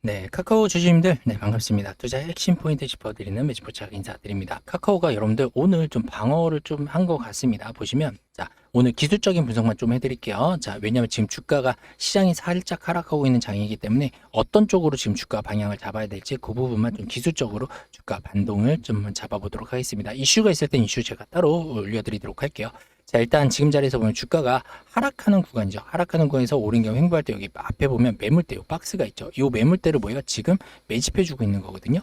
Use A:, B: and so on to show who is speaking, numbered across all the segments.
A: 네, 카카오 주주님들, 네, 반갑습니다. 투자 핵심 포인트 짚어드리는 매지포착 인사드립니다. 카카오가 여러분들 오늘 좀 방어를 좀 한 것 같습니다. 보시면, 자, 오늘 기술적인 분석만 좀 해드릴게요. 자, 왜냐면 지금 주가가 시장이 살짝 하락하고 있는 장이기 때문에 어떤 쪽으로 지금 주가 방향을 잡아야 될지 그 부분만 좀 기술적으로 주가 반동을 좀 잡아보도록 하겠습니다. 이슈가 있을 땐 이슈 제가 따로 올려드리도록 할게요. 자, 일단 지금 자리에서 보면 주가가 하락하는 구간이죠. 하락하는 구간에서 오른 경우 횡보할 때 여기 앞에 보면 매물대, 요 박스가 있죠. 이 매물대를 뭐예요? 지금 매집해 주고 있는 거거든요.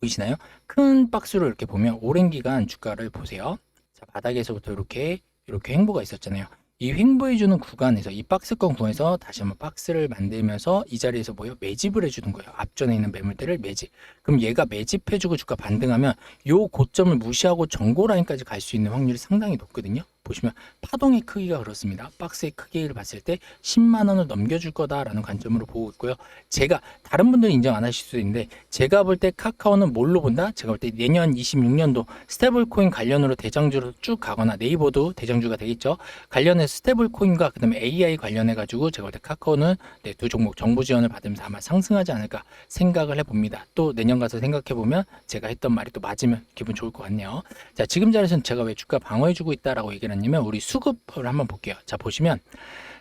A: 보이시나요? 큰 박스로 이렇게 보면 오랜 기간 주가를 보세요. 자, 바닥에서부터 이렇게, 이렇게 횡보가 있었잖아요. 이 횡보해주는 구간에서, 이 박스권 구간에서 다시 한번 박스를 만들면서 이 자리에서 뭐예요? 매집을 해주는 거예요. 앞전에 있는 매물대를 매집. 그럼 얘가 매집해주고 주가 반등하면 요 고점을 무시하고 전고 라인까지 갈 수 있는 확률이 상당히 높거든요. 보시면 파동의 크기가 그렇습니다. 박스의 크기를 봤을 때 10만 원을 넘겨줄 거다라는 관점으로 보고 있고요. 제가 다른 분들은 인정 안 하실 수도 있는데 제가 볼 때 카카오는 뭘로 본다? 제가 볼 때 내년 26년도 스테이블 코인 관련으로 대장주로 쭉 가거나 네이버도 대장주가 되겠죠. 관련해서 스테이블 코인과 그다음에 AI 관련해 가지고 제가 볼 때 카카오는 네, 두 종목 정부 지원을 받으면서 아마 상승하지 않을까 생각을 해 봅니다. 또 내년 가서 생각해 보면 제가 했던 말이 또 맞으면 기분 좋을 것 같네요. 자, 지금 자리에서는 제가 왜 주가 방어해 주고 있다라고 얘기를 했냐면 우리 수급을 한번 볼게요. 자, 보시면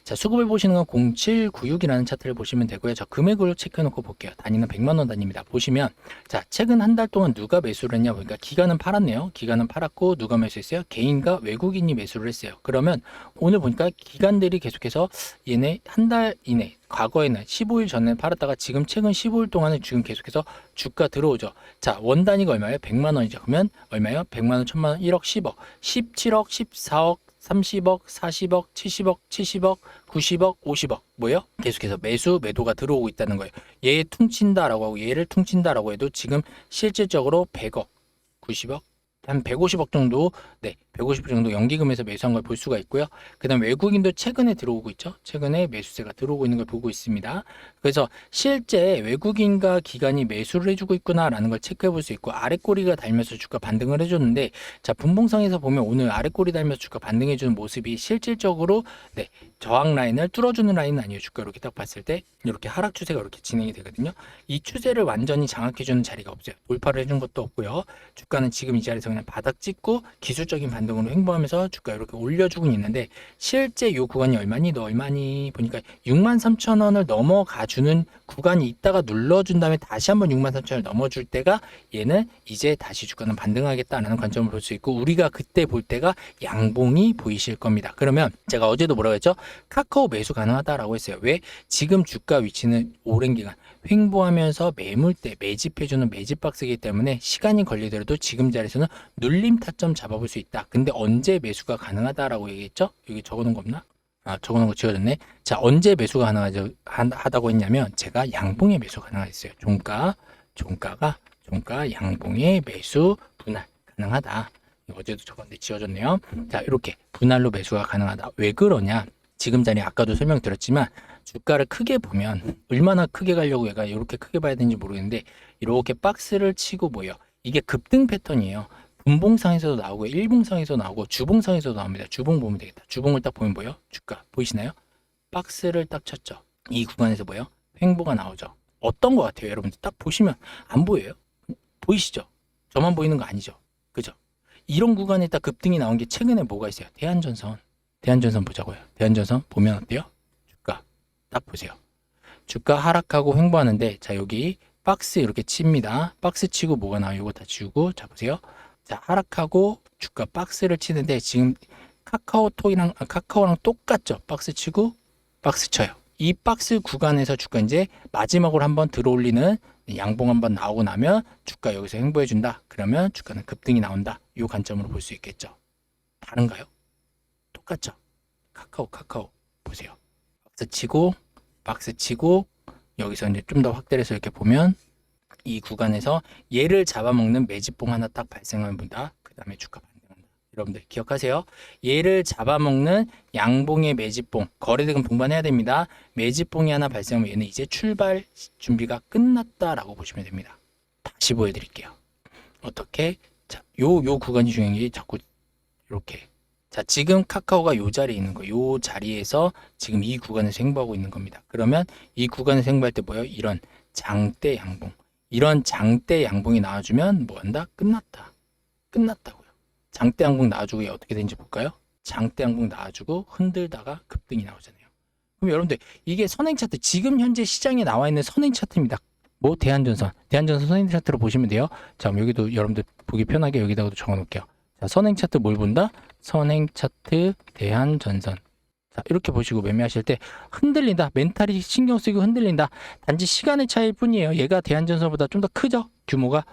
A: 자, 수급을 보시는 건 0796이라는 차트를 보시면 되고요. 저 금액을 체크해 놓고 볼게요. 단위는 100만 원 단위입니다. 보시면 자, 최근 한 달 동안 누가 매수를 했냐 보니까 기간은 팔았네요. 기간은 팔았고 누가 매수했어요? 개인과 외국인이 매수를 했어요. 그러면 오늘 보니까 기관들이 계속해서 얘네 한 달 이내 과거에는 15일 전에 팔았다가 지금 최근 15일 동안은 지금 계속해서 주가 들어오죠. 자, 원 단위가 얼마예요? 100만 원이죠. 그러면 얼마예요? 100만 원, 1000만 원, 1억, 10억, 17억, 14억, 30억, 40억, 70억, 70억, 90억, 50억 뭐예요? 계속해서 매수, 매도가 들어오고 있다는 거예요. 얘 퉁친다라고 하고 얘를 퉁친다라고 해도 지금 실질적으로 100억, 90억, 한 150억 정도, 네, 150억 정도 연기금에서 매수한 걸 볼 수가 있고요. 그다음 외국인도 최근에 들어오고 있죠. 최근에 매수세가 들어오고 있는 걸 보고 있습니다. 그래서 실제 외국인과 기관이 매수를 해주고 있구나라는 걸 체크해 볼 수 있고 아래 꼬리가 달면서 주가 반등을 해줬는데 자 분봉상에서 보면 오늘 아래 꼬리 달면서 주가 반등해 주는 모습이 실질적으로 네 저항 라인을 뚫어주는 라인은 아니에요. 주가 이렇게 딱 봤을 때 이렇게 하락 추세가 이렇게 진행이 되거든요. 이 추세를 완전히 장악해 주는 자리가 없어요. 돌파를 해준 것도 없고요. 주가는 지금 이 자리에서 그냥 바닥 찍고 기술적인 반등으로 횡보하면서 주가 이렇게 올려주고 있는데 실제 이 구간이 얼마니 너 얼마니 보니까 6만 3천 원을 넘어가 주는 구간이 있다가 눌러준 다음에 다시 한번 6만 3천 원을 넘어줄 때가 얘는 이제 다시 주가는 반등하겠다라는 관점을 볼 수 있고 우리가 그때 볼 때가 양봉이 보이실 겁니다. 그러면 제가 어제도 뭐라고 했죠? 카카오 매수 가능하다라고 했어요. 왜? 지금 주가 위치는 오랜 기간 횡보하면서 매물대 매집해주는 매집 박스이기 때문에 시간이 걸리더라도 지금 자리에서는 눌림 타점 잡아볼 수 있다. 근데 언제 매수가 가능하다라고 얘기했죠? 여기 적어놓은 거 없나? 아, 적어놓은 거 지워졌네. 자, 언제 매수가 가능하죠? 하- 하다고 했냐면 제가 양봉에 매수 가능했어요. 종가, 종가가 종가 양봉에 매수 분할 가능하다. 어제도 적었는데 지워졌네요. 자, 이렇게 분할로 매수가 가능하다. 왜 그러냐? 지금 자리에 아까도 설명드렸지만 주가를 크게 보면 얼마나 크게 가려고 얘가 이렇게 크게 봐야 되는지 모르겠는데 이렇게 박스를 치고 뭐예요? 이게 급등 패턴이에요. 분봉상에서도 나오고 일봉상에서도 나오고 주봉상에서도 나옵니다. 주봉 보면 되겠다. 주봉을 딱 보면 뭐예요? 주가 보이시나요? 박스를 딱 쳤죠. 이 구간에서 뭐예요? 횡보가 나오죠. 어떤 것 같아요, 여러분들? 딱 보시면 안 보여요? 보이시죠? 저만 보이는 거 아니죠? 그죠? 이런 구간에 딱 급등이 나온 게 최근에 뭐가 있어요? 대한전선. 대한전선 보자고요. 대한전선 보면 어때요? 주가 딱 보세요. 주가 하락하고 횡보하는데 자 여기 박스 이렇게 칩니다. 박스 치고 뭐가 나와요? 이거 다 지우고 자 보세요. 자 하락하고 주가 박스를 치는데 지금 카카오톡이랑 아, 카카오랑 똑같죠? 박스 치고 박스 쳐요. 이 박스 구간에서 주가 이제 마지막으로 한번 들어올리는 양봉 한번 나오고 나면 주가 여기서 횡보해 준다. 그러면 주가는 급등이 나온다. 이 관점으로 볼 수 있겠죠. 다른가요? 똑같죠. 카카오 카카오 보세요. 박스 치고 박스 치고 여기서 이제 좀 더 확대를 해서 이렇게 보면 이 구간에서 얘를 잡아먹는 매집봉 하나 딱 발생합니다. 그 다음에 주가 반등한다. 여러분들 기억하세요. 얘를 잡아먹는 양봉의 매집봉 거래대금 동반해야 됩니다. 매집봉이 하나 발생하면 얘는 이제 출발 준비가 끝났다라고 보시면 됩니다. 다시 보여드릴게요. 어떻게? 자, 요, 요 구간이 중요한 게 자꾸 이렇게. 자, 지금 카카오가 요 자리에 있는 거예요. 요 자리에서 지금 이 구간에서 행보하고 있는 겁니다. 그러면 이 구간에서 행보할 때 뭐예요? 이런 장대 양봉. 이런 장대 양봉이 나와주면 뭐 한다? 끝났다. 끝났다고요. 장대 양봉 나와주고 얘 어떻게 되는지 볼까요? 장대 양봉 나와주고 흔들다가 급등이 나오잖아요. 그럼 여러분들 이게 선행 차트 지금 현재 시장에 나와 있는 선행 차트입니다. 뭐 대한전선, 대한전선 선행 차트로 보시면 돼요. 자, 그럼 여기도 여러분들 보기 편하게 여기다가도 적어 놓을게요. 자, 선행 차트 뭘 본다? 선행 차트 대한전선. 자, 이렇게 보시고 매매하실 때 흔들린다. 멘탈이 신경 쓰이고 흔들린다. 단지 시간의 차이일 뿐이에요. 얘가 대한전선보다 좀 더 크죠? 규모가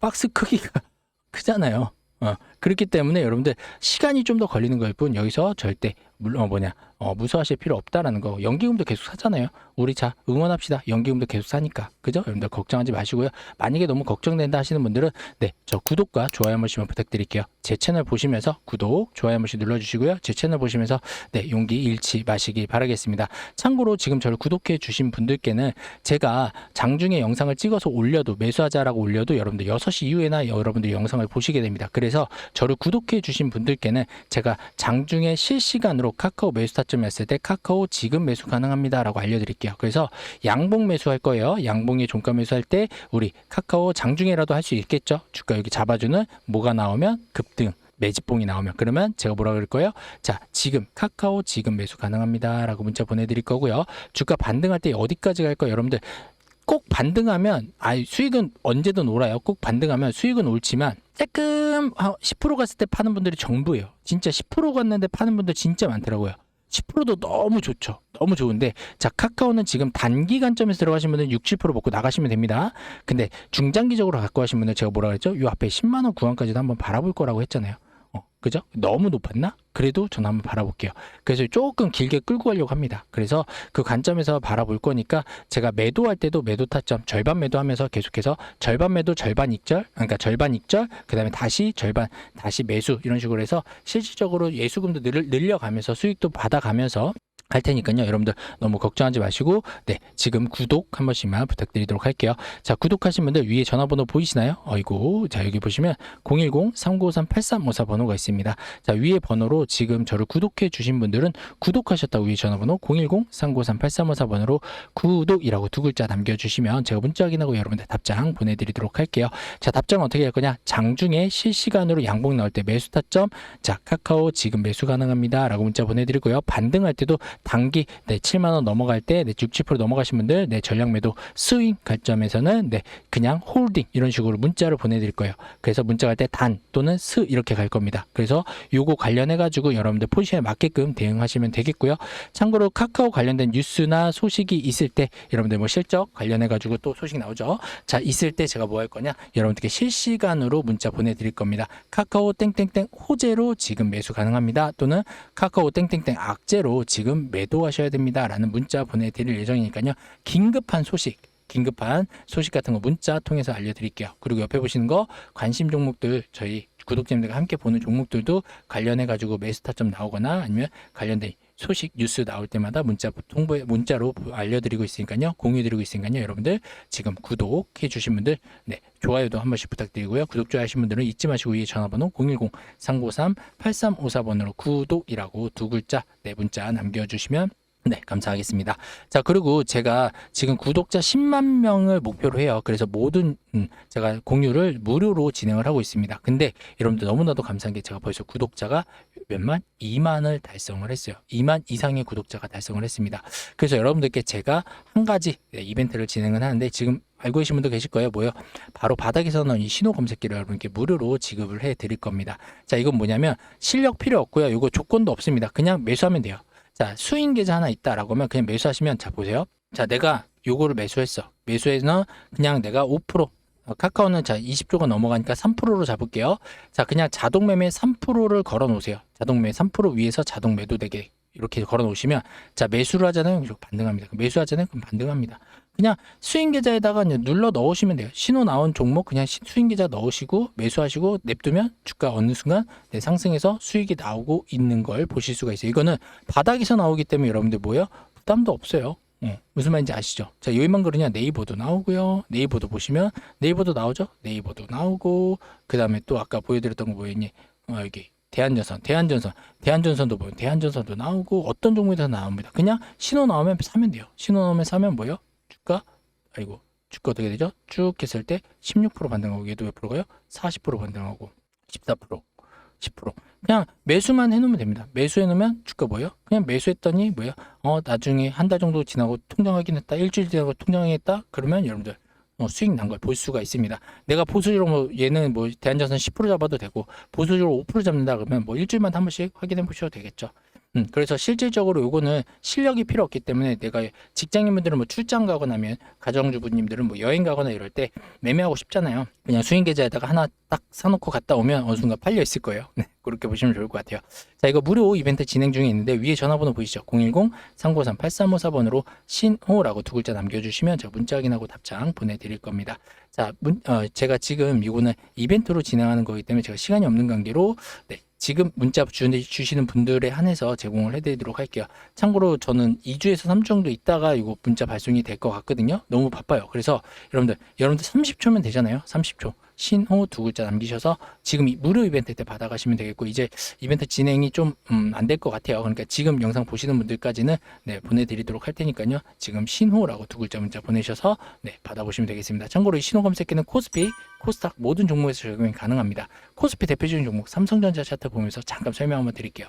A: 박스 크기가 크잖아요. 어, 그렇기 때문에 여러분들 시간이 좀 더 걸리는 거일 뿐 여기서 절대 물론 어, 뭐냐 어, 무서워하실 필요 없다라는 거 연기금도 계속 사잖아요. 우리 자 응원합시다. 연기금도 계속 사니까. 그죠? 여러분들 걱정하지 마시고요. 만약에 너무 걱정된다 하시는 분들은 네 저 구독과 좋아요 한 번씩만 부탁드릴게요. 제 채널 보시면서 구독 좋아요 한 번씩 눌러주시고요. 제 채널 보시면서 네 용기 잃지 마시기 바라겠습니다. 참고로 지금 저를 구독해 주신 분들께는 제가 장중에 영상을 찍어서 올려도 매수하자라고 올려도 여러분들 6시 이후에나 여러분들 영상을 보시게 됩니다. 그래서 저를 구독해 주신 분들께는 제가 장중에 실시간으로 카카오 매수 타점 했을 때 카카오 지금 매수 가능합니다라고 알려드릴게요. 그래서 양봉 매수할 거예요. 양봉에 종가 매수할 때 우리 카카오 장중에라도 할 수 있겠죠. 주가 여기 잡아주는 뭐가 나오면 급등. 매집봉이 나오면 그러면 제가 뭐라 그럴 거예요? 자 지금 카카오 지금 매수 가능합니다라고 문자 보내드릴 거고요. 주가 반등할 때 어디까지 갈까요? 여러분들 꼭 반등하면 아 수익은 언제든 올아요. 꼭 반등하면 수익은 옳지만 조금 10% 갔을 때 파는 분들이 전부예요. 진짜 10% 갔는데 파는 분들 진짜 많더라고요. 10%도 너무 좋죠. 너무 좋은데 자 카카오는 지금 단기 관점에서 들어가신 분은 6, 7% 먹고 나가시면 됩니다. 근데 중장기적으로 갖고 가신 분은 제가 뭐라 그랬죠? 요 앞에 10만 원 구간까지도 한번 바라볼 거라고 했잖아요. 어, 그죠? 너무 높았나? 그래도 저는 한번 바라볼게요. 그래서 조금 길게 끌고 가려고 합니다. 그래서 그 관점에서 바라볼 거니까 제가 매도할 때도 매도 타점 절반 매도하면서 계속해서 절반 매도 절반 익절, 그러니까 절반 익절, 그 다음에 다시 절반 다시 매수 이런 식으로 해서 실질적으로 예수금도 늘, 늘려가면서 수익도 받아가면서 할 테니까요. 여러분들 너무 걱정하지 마시고 네 지금 구독 한 번씩만 부탁드리도록 할게요. 자 구독하신 분들 위에 전화번호 보이시나요? 어이구 자 여기 보시면 010-3953-8354 번호가 있습니다. 자 위에 번호로 지금 저를 구독해 주신 분들은 구독하셨다고 위에 전화번호 010-3953-8354 번호로 구독이라고 두 글자 남겨주시면 제가 문자 확인하고 여러분들 답장 보내드리도록 할게요. 자 답장 어떻게 할 거냐? 장중에 실시간으로 양봉 나올 때 매수 타점 자 카카오 지금 매수 가능합니다 라고 문자 보내드리고요. 반등할 때도 단기 네 7만 원 넘어갈 때 네, 6, 7% 넘어가신 분들 네 전략 매도 스윙 관점에서는 네 그냥 홀딩 이런 식으로 문자를 보내드릴 거예요. 그래서 문자 갈 때 단 또는 스 이렇게 갈 겁니다. 그래서 요거 관련해 가지고 여러분들 포지션에 맞게끔 대응하시면 되겠고요. 참고로 카카오 관련된 뉴스나 소식이 있을 때 여러분들 뭐 실적 관련해 가지고 또 소식 나오죠. 자 있을 때 제가 뭐 할 거냐 여러분들께 실시간으로 문자 보내드릴 겁니다. 카카오 땡땡땡 호재로 지금 매수 가능합니다. 또는 카카오 땡땡땡 악재로 지금 매도하셔야 됩니다라는 문자 보내드릴 예정이니까요. 긴급한 소식 긴급한 소식 같은 거 문자 통해서 알려드릴게요. 그리고 옆에 보시는 거 관심 종목들 저희 구독자님들과 함께 보는 종목들도 관련해 가지고 매수타점 나오거나 아니면 관련된 소식 뉴스 나올 때마다 문자 통보에 문자로 알려드리고 있으니까요. 공유드리고 있으니까요. 여러분들 지금 구독해 주신 분들 네 좋아요도 한 번씩 부탁드리고요. 구독 좋아요 하신 분들은 잊지 마시고 위에 전화번호 010 393 8354번으로 구독이라고 두 글자 네 문자 남겨주시면 네, 감사하겠습니다. 자, 그리고 제가 지금 구독자 10만 명을 목표로 해요. 그래서 모든 음, 제가 공유를 무료로 진행을 하고 있습니다. 근데 여러분들 너무나도 감사한 게 제가 벌써 구독자가 몇만? 2만을 달성을 했어요. 2만 이상의 구독자가 달성을 했습니다. 그래서 여러분들께 제가 한 가지 네, 이벤트를 진행을 하는데 지금 알고 계신 분도 계실 거예요. 뭐요? 바로 바닥에서 나온 이 신호 검색기를 여러분께 무료로 지급을 해 드릴 겁니다. 자, 이건 뭐냐면 실력 필요 없고요. 이거 조건도 없습니다. 그냥 매수하면 돼요. 자, 수익 계좌 하나 있다라고 하면 그냥 매수하시면 자 보세요. 자, 내가 요거를 매수했어. 매수해서 그냥 내가 5% 어, 카카오는 자 20조가 넘어가니까 3%로 잡을게요. 자, 그냥 자동 매매 3%를 걸어 놓으세요. 자동 매매 3% 위에서 자동 매도 되게 이렇게 걸어 놓으시면 자, 매수를. 그럼 반등합니다. 매수하잖아요. 그럼 반등합니다. 그냥 수익 계좌에다가 그냥 눌러 넣으시면 돼요. 신호 나온 종목 그냥 시- 수익 계좌 넣으시고 매수하시고 냅두면 주가 어느 순간 네, 상승해서 수익이 나오고 있는 걸 보실 수가 있어요. 이거는 바닥에서 나오기 때문에 여러분들 뭐예요? 부담도 없어요. 어, 무슨 말인지 아시죠? 자, 여기만 그러냐 네이버도 나오고요. 네이버도 보시면 네이버도 나오죠? 네이버도 나오고 그 다음에 또 아까 보여드렸던 거 뭐였니? 어, 여기 대한전선, 대한전선, 대한전선도 보면 대한전선도 나오고 어떤 종목에서 나옵니다. 그냥 신호 나오면 사면 돼요. 신호 나오면 사면 뭐예요? 주가 아이고 주가 어떻게 되죠? 쭉 했을 때 16% 반등하고 얘도 몇 프로가요? 40% 반등하고 14% 10% 그냥 매수만 해놓으면 됩니다. 매수해놓으면 주가 뭐예요? 그냥 매수했더니 뭐예요? 어 나중에 한 달 정도 지나고 통장 확인했다 일주일 지나고 통장 확인했다 그러면 여러분들 어, 수익 난 걸 볼 수가 있습니다. 내가 보수적으로 뭐 얘는 뭐 대한자산 10% 잡아도 되고 보수적으로 5% 잡는다 그러면 뭐 일주일만 한 번씩 확인해 보셔도 되겠죠. 음, 그래서 실질적으로 요거는 실력이 필요 없기 때문에 내가 직장인분들은 뭐 출장 가거나 하면 가정주부님들은 뭐 여행 가거나 이럴 때 매매하고 싶잖아요. 그냥 수익 계좌에다가 하나 딱 사놓고 갔다 오면 어느 순간 팔려 있을 거예요. 네, 그렇게 보시면 좋을 것 같아요. 자, 이거 무료 이벤트 진행 중에 있는데 위에 전화번호 보이시죠? 010-393-8354번으로 신호라고 두 글자 남겨주시면 제가 문자 확인하고 답장 보내드릴 겁니다. 자, 문, 어, 제가 지금 이거는 이벤트로 진행하는 거기 때문에 제가 시간이 없는 관계로 네, 지금 문자 주, 주시는 분들에 한해서 제공을 해드리도록 할게요. 참고로 저는 2주에서 3주 정도 있다가 이거 문자 발송이 될 것 같거든요. 너무 바빠요. 그래서 여러분들, 여러분들 30초면 되잖아요. 30초. 신호 두 글자 남기셔서 지금 이 무료 이벤트 때 받아가시면 되겠고 이제 이벤트 진행이 좀 안 될것 같아요. 그러니까 지금 영상 보시는 분들까지는 네, 보내드리도록 할 테니까요. 지금 신호라고 두 글자 문자 보내셔서 네, 받아보시면 되겠습니다. 참고로 이 신호 검색기는 코스피, 코스닥 모든 종목에서 적용이 가능합니다. 코스피 대표적인 종목 삼성전자 차트 보면서 잠깐 설명 한번 드릴게요.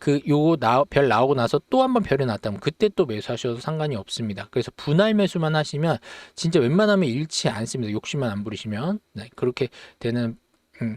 A: 그 요거 나, 별 나오고 나서 또 한 번 별이 났다면 그때 또 매수하셔도 상관이 없습니다. 그래서 분할 매수만 하시면 진짜 웬만하면 잃지 않습니다. 욕심만 안 부리시면 네, 그렇게 되는 음,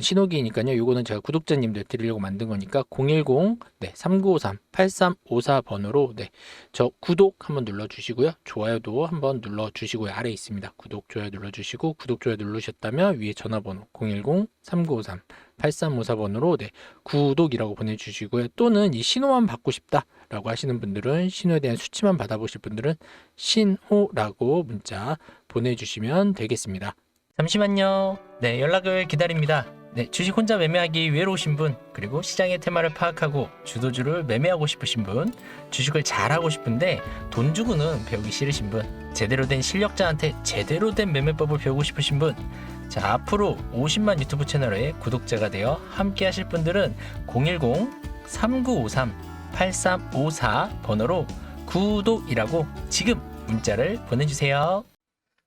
A: 신호기니까요. 요거는 제가 구독자님들 드리려고 만든 거니까 010 네, 3953 8354 번호로 네, 저 구독 한번 눌러 주시고요. 좋아요도 한번 눌러 주시고요. 아래 있습니다. 구독 좋아요 눌러 주시고 구독 좋아요 누르셨다면 위에 전화번호 010 3953 8354번으로 네, 구독이라고 보내주시고요. 또는 이 신호만 받고 싶다라고 하시는 분들은 신호에 대한 수치만 받아보실 분들은 신호라고 문자 보내주시면 되겠습니다. 잠시만요. 네, 연락을 기다립니다. 네, 주식 혼자 매매하기 외로우신 분, 그리고 시장의 테마를 파악하고 주도주를 매매하고 싶으신 분, 주식을 잘하고 싶은데 돈 주고는 배우기 싫으신 분, 제대로 된 실력자한테 제대로 된 매매법을 배우고 싶으신 분, 자, 앞으로 50만 유튜브 채널의 구독자가 되어 함께 하실 분들은 010-3953-8354 번호로 구독이라고 지금 문자를 보내주세요.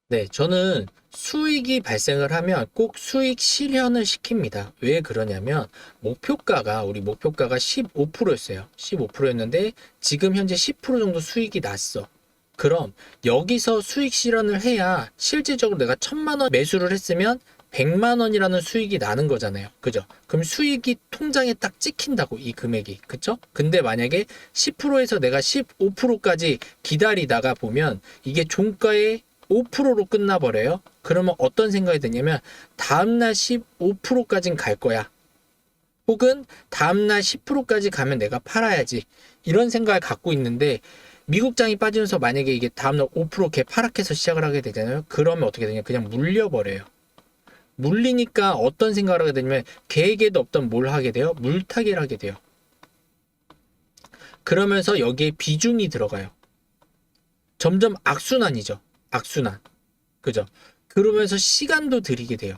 A: 네, 저는 수익이 발생을 하면 꼭 수익 실현을 시킵니다. 왜 그러냐면 목표가가 우리 목표가가 15%였어요. 15%였는데 지금 현재 10% 정도 수익이 났어. 그럼 여기서 수익 실현을 해야 실질적으로 내가 천만 원 매수를 했으면 100만 원이라는 수익이 나는 거잖아요. 그죠? 그럼 수익이 통장에 딱 찍힌다고 이 금액이. 그죠? 근데 만약에 10%에서 내가 15%까지 기다리다가 보면 이게 종가의 5%로 끝나버려요. 그러면 어떤 생각이 드냐면 다음날 15%까진 갈 거야. 혹은 다음날 10%까지 가면 내가 팔아야지. 이런 생각을 갖고 있는데 미국장이 빠지면서 만약에 이게 다음날 5%개 파락해서 시작을 하게 되잖아요. 그러면 어떻게 되냐? 그냥 물려버려요. 물리니까 어떤 생각을 하게 되냐면 계획에도 없던 뭘 하게 돼요? 물타기를 하게 돼요. 그러면서 여기에 비중이 들어가요. 점점 악순환이죠. 악순환. 그죠? 그러면서 시간도 들이게 돼요.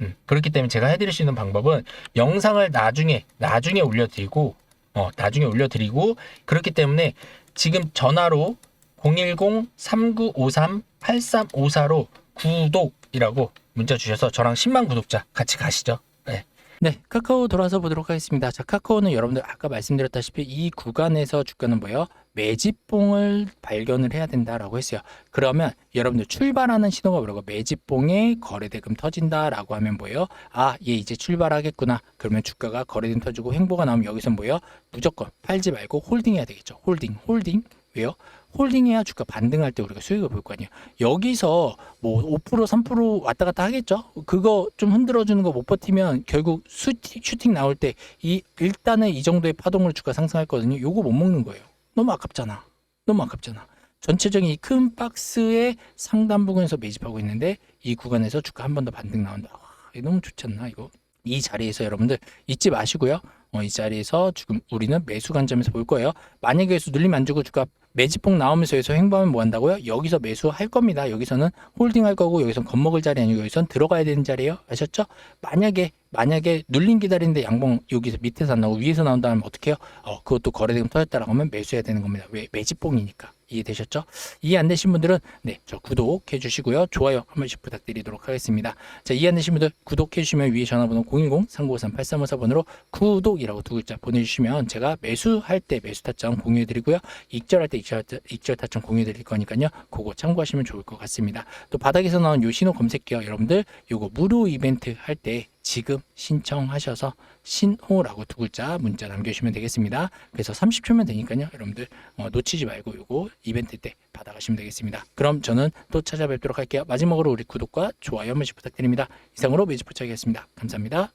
A: 음, 그렇기 때문에 제가 해드릴 수 있는 방법은 영상을 나중에 나중에 올려드리고 어, 나중에 올려드리고 그렇기 때문에 지금 전화로 010-3953-8354로 구독이라고 문자 주셔서 저랑 10만 구독자 같이 가시죠. 네. 네, 카카오 돌아서 보도록 하겠습니다. 자, 카카오는 여러분들 아까 말씀드렸다시피 이 구간에서 주가는 뭐예요? 매집봉을 발견을 해야 된다라고 했어요. 그러면 여러분들 출발하는 신호가 뭐라고? 매집봉에 거래대금 터진다라고 하면 뭐예요? 아, 얘 이제 출발하겠구나. 그러면 주가가 거래대금 터지고 횡보가 나오면 여기서 뭐예요? 무조건 팔지 말고 홀딩해야 되겠죠. 홀딩, 홀딩. 왜요? 홀딩해야 주가 반등할 때 우리가 수익을 볼 거 아니에요. 여기서 뭐 5% 3% 왔다 갔다 하겠죠. 그거 좀 흔들어 주는 거 못 버티면 결국 슈팅, 슈팅 나올 때 이 일단은 이 정도의 파동을 주가 상승했거든요. 요거 못 먹는 거예요. 너무 아깝잖아. 너무 아깝잖아. 전체적인 이 큰 박스의 상단 부근에서 매집하고 있는데 이 구간에서 주가 한 번 더 반등 나온다. 와, 너무 좋지 않나 이거? 이 자리에서 여러분들 잊지 마시고요. 어, 이 자리에서 지금 우리는 매수 관점에서 볼 거예요. 만약에 여기서 눌림 안 주고 주가 매집폭 나오면서 여기서 횡보하면 뭐 한다고요? 여기서 매수할 겁니다. 여기서는 홀딩 할 거고 여기서 겁먹을 자리 아니고 여기선 들어가야 되는 자리예요. 아셨죠? 만약에 만약에 눌림 기다리는데 양봉 여기서 밑에서 안 나오고 위에서 나온다면 어떻게 해요? 어, 그것도 거래대금 터졌다라고 하면 매수해야 되는 겁니다. 왜? 매집봉이니까. 이해되셨죠? 이해 안 되신 분들은 네, 저 구독해 주시고요. 좋아요 한 번씩 부탁드리도록 하겠습니다. 자, 이해 안 되신 분들 구독해 주시면 위에 전화번호 010-3953-8354번으로 구독이라고 두 글자 보내주시면 제가 매수할 때 매수 타점 공유해 드리고요. 익절할 때 익절, 익절 타점 공유해 드릴 거니까요. 그거 참고하시면 좋을 것 같습니다. 또 바닥에서 나온 요 신호 검색기요. 여러분들 요거 무료 이벤트 할 때 지금 신청하셔서 신호라고 두 글자 문자 남겨주시면 되겠습니다. 그래서 30초면 되니까요. 여러분들 어, 놓치지 말고 요거 이벤트 때 받아가시면 되겠습니다. 그럼 저는 또 찾아뵙도록 할게요. 마지막으로 우리 구독과 좋아요 한 번씩 부탁드립니다. 이상으로 매주포착이었습니다. 감사합니다.